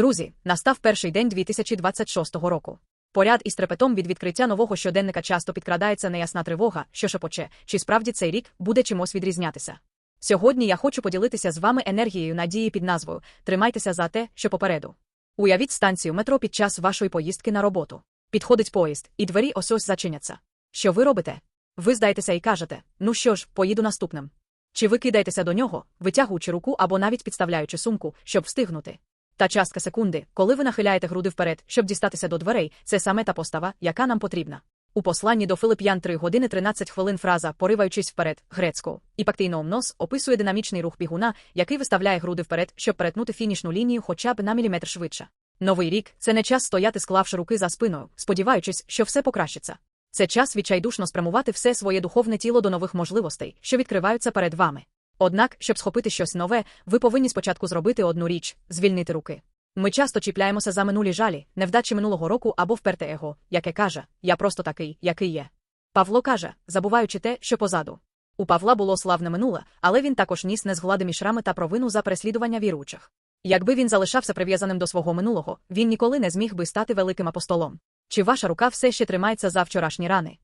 Друзі, настав перший день 2026 року. Поряд із трепетом від відкриття нового щоденника часто підкрадається неясна тривога, що шепоче, чи справді цей рік буде чимось відрізнятися. Сьогодні я хочу поділитися з вами енергією надії під назвою Тримайтеся за те, що попереду. Уявіть станцію метро під час вашої поїздки на роботу. Підходить поїзд, і двері ось ось зачиняться. Що ви робите? Ви здаєтеся і кажете: ну що ж, поїду наступним. Чи ви кидаєтеся до нього, витягуючи руку або навіть підставляючи сумку, щоб встигнути? Та частка секунди, коли ви нахиляєте груди вперед, щоб дістатися до дверей, це саме та постава, яка нам потрібна. У посланні до Филип'ян 3 години 13 хвилин фраза, пориваючись вперед, грецькою, і пактійноомнос описує динамічний рух бігуна, який виставляє груди вперед, щоб перетнути фінішну лінію хоча б на міліметр швидше. Новий рік це не час стояти, склавши руки за спиною, сподіваючись, що все покращиться. Це час відчайдушно спрямувати все своє духовне тіло до нових можливостей, що відкриваються перед вами. Однак, щоб схопити щось нове, ви повинні спочатку зробити одну річ звільнити руки. Ми часто чіпляємося за минулі жалі, невдачі минулого року або вперте его, яке каже Я просто такий, який є. Павло каже, забуваючи те, що позаду. У Павла було славне минуле, але він також ніс незгладимі шрами та провину за переслідування віруючих. Якби він залишався прив'язаним до свого минулого, він ніколи не зміг би стати великим апостолом. Чи ваша рука все ще тримається за вчорашні рани?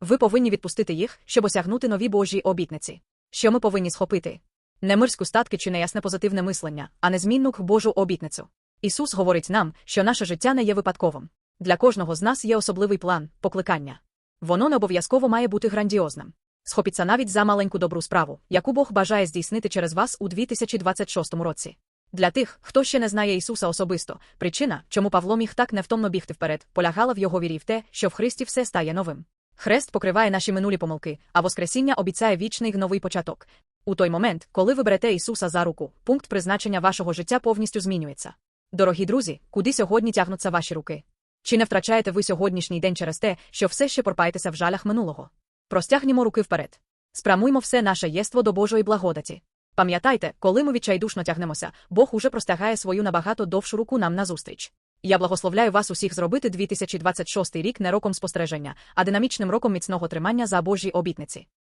Ви повинні відпустити їх, щоб осягнути нові Божі обітниці. Що ми повинні схопити? Не мирську статки чи неясне позитивне мислення, а незмінну Божу обітницю. Ісус говорить нам, що наше життя не є випадковим. Для кожного з нас є особливий план, покликання. Воно не обов'язково має бути грандіозним. Схопіться навіть за маленьку добру справу, яку Бог бажає здійснити через вас у 2026 році. Для тих, хто ще не знає Ісуса особисто, причина, чому Павло міг так невтомно бігти вперед, полягала в його вірі в те, що в Христі все стає новим. Хрест покриває наші минулі помилки, а Воскресіння обіцяє вічний новий початок. У той момент, коли ви берете Ісуса за руку, пункт призначення вашого життя повністю змінюється. Дорогі друзі, куди сьогодні тягнуться ваші руки? Чи не втрачаєте ви сьогоднішній день через те, що все ще порпаєтеся в жалях минулого? Простягнімо руки вперед. Спрямуймо все наше єство до Божої благодаті. Пам'ятайте, коли ми відчайдушно тягнемося, Бог уже простягає свою набагато довшу руку нам назустріч. Я благословляю вас усіх зробити 2026 рік не роком спостереження, а динамічним роком міцного тримання за Божі обітниці.